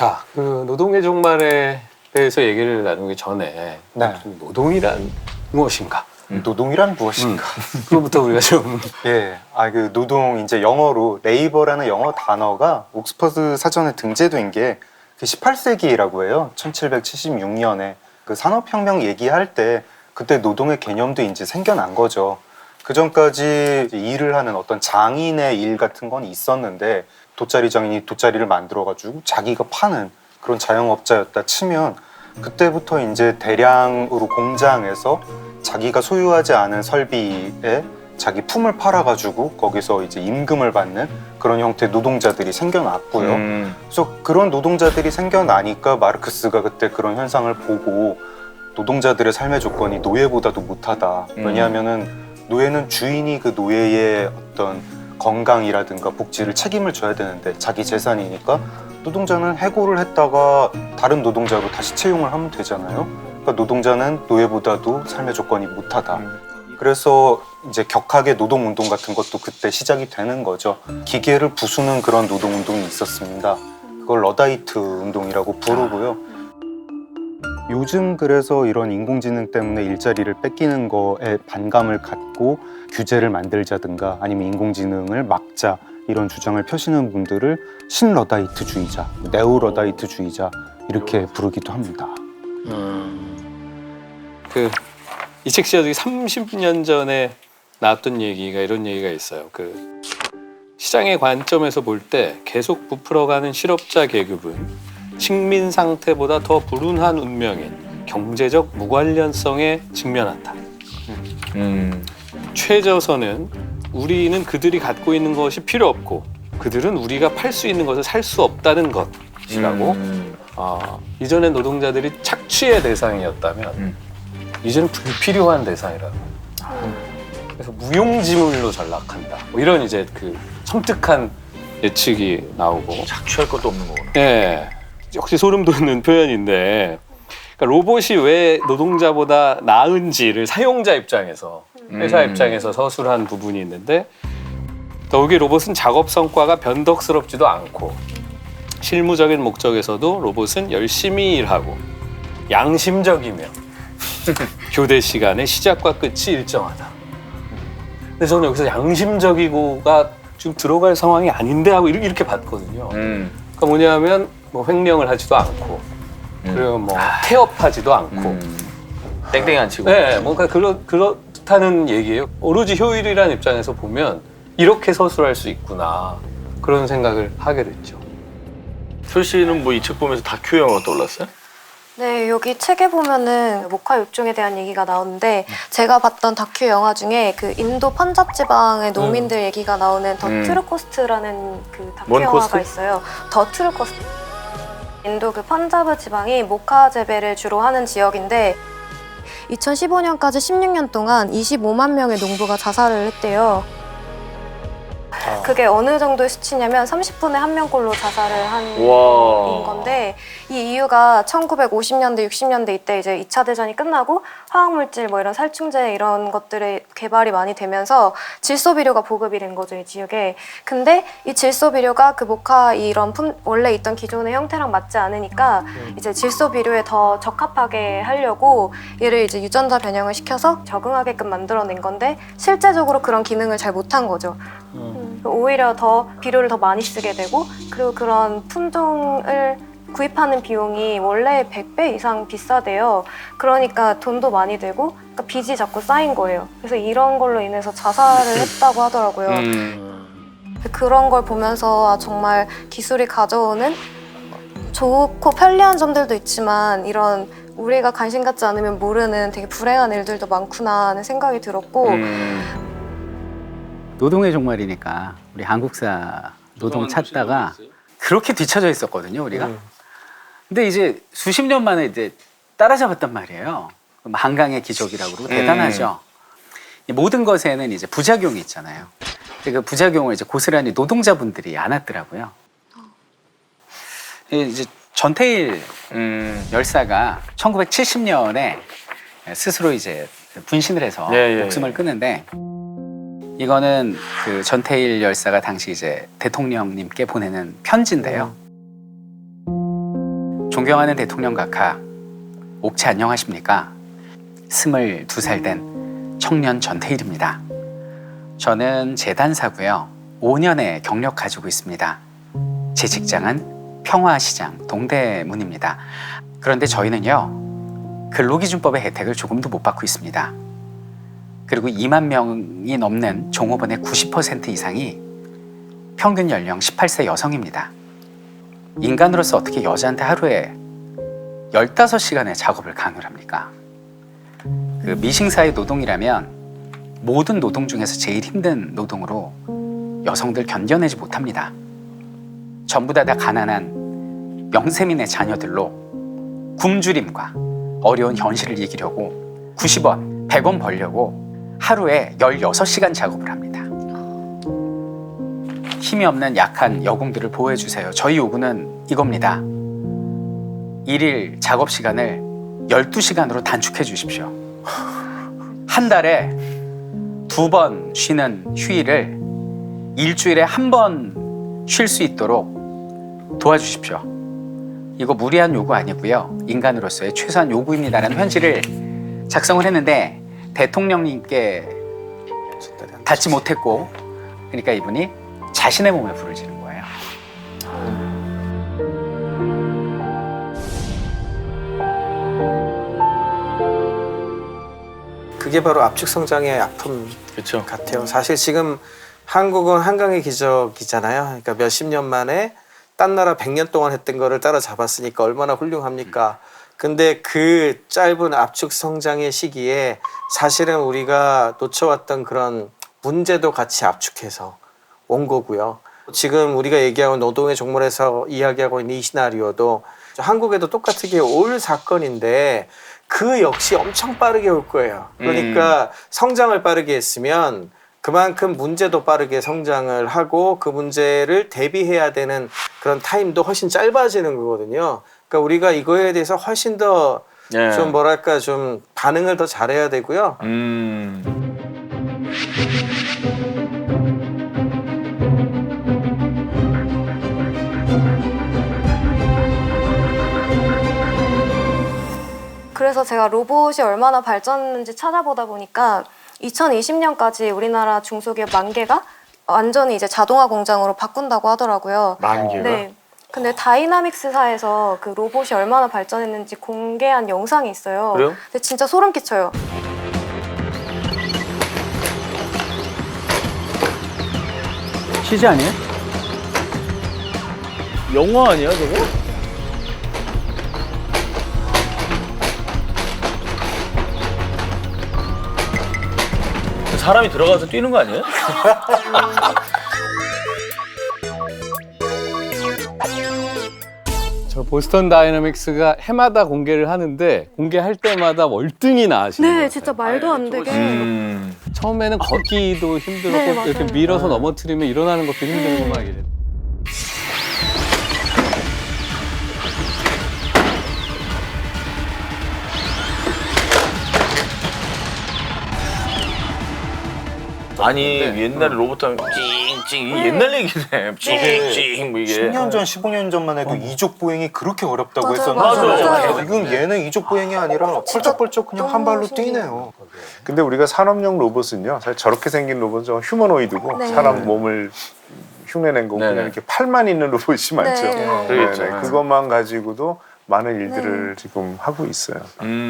자, 그 노동의 종말에 대해서 얘기를 나누기 전에 네. 좀 노동이란 무엇인가? 노동이란 무엇인가? 그거부터 우리가 좀 예, 아 그 노동 이제 영어로 레이버라는 영어 단어가 옥스퍼드 사전에 등재된 게 그 18세기라고 해요. 1776년에 그 산업혁명 얘기할 때 그때 노동의 개념도 이제 생겨난 거죠. 그 전까지 일을 하는 어떤 장인의 일 같은 건 있었는데 돗자리 장인이 돗자리를 만들어가지고 자기가 파는 그런 자영업자였다 치면 그때부터 이제 대량으로 공장에서 자기가 소유하지 않은 설비에 자기 품을 팔아가지고 거기서 이제 임금을 받는 그런 형태의 노동자들이 생겨났고요. 음. 그래서 그런 노동자들이 생겨나니까 마르크스가 그때 그런 현상을 보고 노동자들의 삶의 조건이 노예보다도 못하다. 음. 왜냐하면은 노예는 주인이 그 노예의 어떤 건강이라든가 복지를 책임을 져야 되는데 자기 재산이니까 노동자는 해고를 했다가 다른 노동자로 다시 채용을 하면 되잖아요. 그러니까 노동자는 노예보다도 삶의 조건이 못하다. 음. 그래서 이제 격하게 노동운동 같은 것도 그때 시작이 되는 거죠. 기계를 부수는 그런 노동운동이 있었습니다. 그걸 러다이트 운동이라고 부르고요. 요즘 그래서 이런 인공지능 때문에 일자리를 뺏기는 거에 반감을 갖고 규제를 만들자든가 아니면 인공지능을 막자 이런 주장을 펴시는 분들을 신러다이트주의자, 네오러다이트주의자 이렇게 부르기도 합니다. 그 이책 씨가 30년 전에 나왔던 얘기가 이런 얘기가 있어요. 그 시장의 관점에서 볼 때 계속 부풀어가는 실업자 계급은 식민 상태보다 더 불운한 운명인 경제적 무관련성에 직면한다. 음. 최저선은 우리는 그들이 갖고 있는 것이 필요 없고 그들은 우리가 팔 수 있는 것을 살 수 없다는 것이라고 음. 아, 이전의 노동자들이 착취의 대상이었다면 음. 이제는 불필요한 대상이라고. 그래서 무용지물로 전락한다. 뭐 이런 이제 그 섬뜩한 예측이 나오고. 착취할 것도 없는 거구나. 예. 역시 소름 돋는 표현인데 그러니까 로봇이 왜 노동자보다 나은지를 사용자 입장에서 회사 음. 입장에서 서술한 부분이 있는데 더욱이 로봇은 작업 성과가 변덕스럽지도 않고 실무적인 목적에서도 로봇은 열심히 일하고 양심적이며 교대 시간의 시작과 끝이 일정하다. 근데 저는 여기서 양심적이고가 지금 들어갈 상황이 아닌데 하고 이렇게, 이렇게 봤거든요. 음. 그러니까 뭐냐면 뭐 횡령을 하지도 않고 음. 그리고 뭐 태업하지도 않고 음. 땡땡이 안 치고. 네, 뭔가 그렇, 그렇다는 얘기예요. 오로지 효율이라는 입장에서 보면 이렇게 서술할 수 있구나 그런 생각을 하게 됐죠. 솔 씨는 뭐 이 책 보면서 다큐 영화가 떠올랐어요? 네, 여기 책에 보면은 목화 육종에 대한 얘기가 나오는데 제가 봤던 다큐 영화 중에 그 인도 펀잡 지방의 노민들 얘기가 나오는 더 음. 트루코스트라는 그 다큐 뭔 영화가 코스트? 있어요. 더 트루코스트. 인도 그 펀잡 지방이 모카 재배를 주로 하는 지역인데 2015년까지 16년 동안 25만 명의 농부가 자살을 했대요. 그게 어느 정도의 수치냐면 30분에 한 명꼴로 자살을 한 와. 인 건데 이 이유가 1950년대 60년대 이때 이제 2차 대전이 끝나고 화학물질 뭐 이런 살충제 이런 것들의 개발이 많이 되면서 질소 비료가 보급이 된 거죠 이 지역에. 근데 이 질소 비료가 그 모카 이런 품 원래 있던 기존의 형태랑 맞지 않으니까 이제 질소 비료에 더 적합하게 하려고 얘를 이제 유전자 변형을 시켜서 적응하게끔 만들어낸 건데 실제적으로 그런 기능을 잘 못한 거죠. 음, 오히려 더 비료를 더 많이 쓰게 되고 그리고 그런 품종을 구입하는 비용이 원래 100배 이상 비싸대요. 그러니까 돈도 많이 들고 그러니까 빚이 자꾸 쌓인 거예요. 그래서 이런 걸로 인해서 자살을 했다고 하더라고요. 음. 그런 걸 보면서 아, 정말 기술이 가져오는 좋고 편리한 점들도 있지만 이런 우리가 관심 갖지 않으면 모르는 되게 불행한 일들도 많구나 하는 생각이 들었고 음. 노동의 종말이니까 우리 한국사 노동 찾다가 그렇게 뒤쳐져 있었거든요 우리가. 음. 근데 이제 수십 년 만에 이제 따라잡았단 말이에요. 한강의 기적이라고 그러고 대단하죠. 이 모든 것에는 이제 부작용이 있잖아요. 그 부작용을 이제 고스란히 노동자분들이 안았더라고요. 이제 전태일 음. 열사가 1970년에 스스로 이제 분신을 해서 예, 예, 목숨을 예. 끊는데 이거는 그 전태일 열사가 당시 이제 대통령님께 보내는 편지인데요. 존경하는 대통령 각하, 옥체 안녕하십니까? 스물두 살 된 청년 전태일입니다. 저는 재단사고요. 5년의 경력 가지고 있습니다. 제 직장은 평화시장 동대문입니다. 그런데 저희는요, 근로기준법의 혜택을 조금도 못 받고 있습니다. 그리고 2만 명이 넘는 종업원의 90% 이상이 평균 연령 18세 여성입니다. 인간으로서 어떻게 여자한테 하루에 15시간의 작업을 강요를 합니까? 그 미싱사의 노동이라면 모든 노동 중에서 제일 힘든 노동으로 여성들 견뎌내지 못합니다. 전부 다 다 가난한 명세민의 자녀들로 굶주림과 어려운 현실을 이기려고 90원, 100원 벌려고 하루에 16시간 작업을 합니다. 힘이 없는 약한 여공들을 보호해 주세요. 저희 요구는 이겁니다. 일일 작업 시간을 12시간으로 단축해 주십시오. 한 달에 두 번 쉬는 휴일을 일주일에 한 번 쉴 수 있도록 도와주십시오. 이거 무리한 요구 아니고요. 인간으로서의 최소한 요구입니다라는 편지를 작성을 했는데 대통령님께 닿지 못했고 그러니까 이분이 자신의 몸에 불을 지른 거예요. 그게 바로 압축 성장의 아픔 그렇죠. 같아요. 사실 지금 한국은 한강의 기적이잖아요. 그러니까 몇십 년 만에 딴 나라 100년 동안 했던 거를 따라잡았으니까 얼마나 훌륭합니까? 근데 그 짧은 압축 성장의 시기에 사실은 우리가 놓쳐왔던 그런 문제도 같이 압축해서 온 거고요. 지금 우리가 얘기하고 노동의 종말에서 이야기하고 있는 이 시나리오도 한국에도 똑같게 올 사건인데 그 역시 엄청 빠르게 올 거예요. 그러니까 성장을 빠르게 했으면 그만큼 문제도 빠르게 성장을 하고 그 문제를 대비해야 되는 그런 타임도 훨씬 짧아지는 거거든요. 그러니까 우리가 이거에 대해서 훨씬 더좀 예. 뭐랄까 좀 반응을 더 잘해야 되고요. 음. 그래서 제가 로봇이 얼마나 발전했는지 찾아보다 보니까 2020년까지 우리나라 중소기업 만 개가 완전히 이제 자동화 공장으로 바꾼다고 하더라고요. 만 개가. 네. 근데 다이나믹스사에서 그 로봇이 얼마나 발전했는지 공개한 영상이 있어요. 그래요? 근데 진짜 소름 끼쳐요. CG 아니에요? 영화 아니야 저거? 사람이 들어가서 뛰는 거 아니에요? 저 보스턴 다이너믹스가 해마다 공개를 하는데 공개할 때마다 월등히 나아지는 것 네, 같아요. 진짜 말도 안 되게. 음. 처음에는 걷기도 힘들었고 네, 맞아요. 이렇게 밀어서 넘어뜨리면 일어나는 것도 힘들고 막 이 래. 아니 옛날에 로봇 하면 찡찡 이게 옛날 얘기네. 찡찡 뭐 이게. 10년 전, 15년 전만 해도 이족 보행이 그렇게 어렵다고 맞아요, 했었는데 맞아요, 맞아요. 지금 얘는 이족 보행이 아니라 펄쩍펄쩍 그냥 한 발로. 뛰네요. 근데 우리가 산업용 로봇은요, 사실 저렇게 생긴 로봇은 좀 휴머노이드고 네. 사람 몸을 흉내낸 거고 네네. 그냥 이렇게 팔만 있는 로봇이 많죠. 네. 그러겠죠. 그것만 가지고도 많은 일들을 지금 하고 있어요. 음.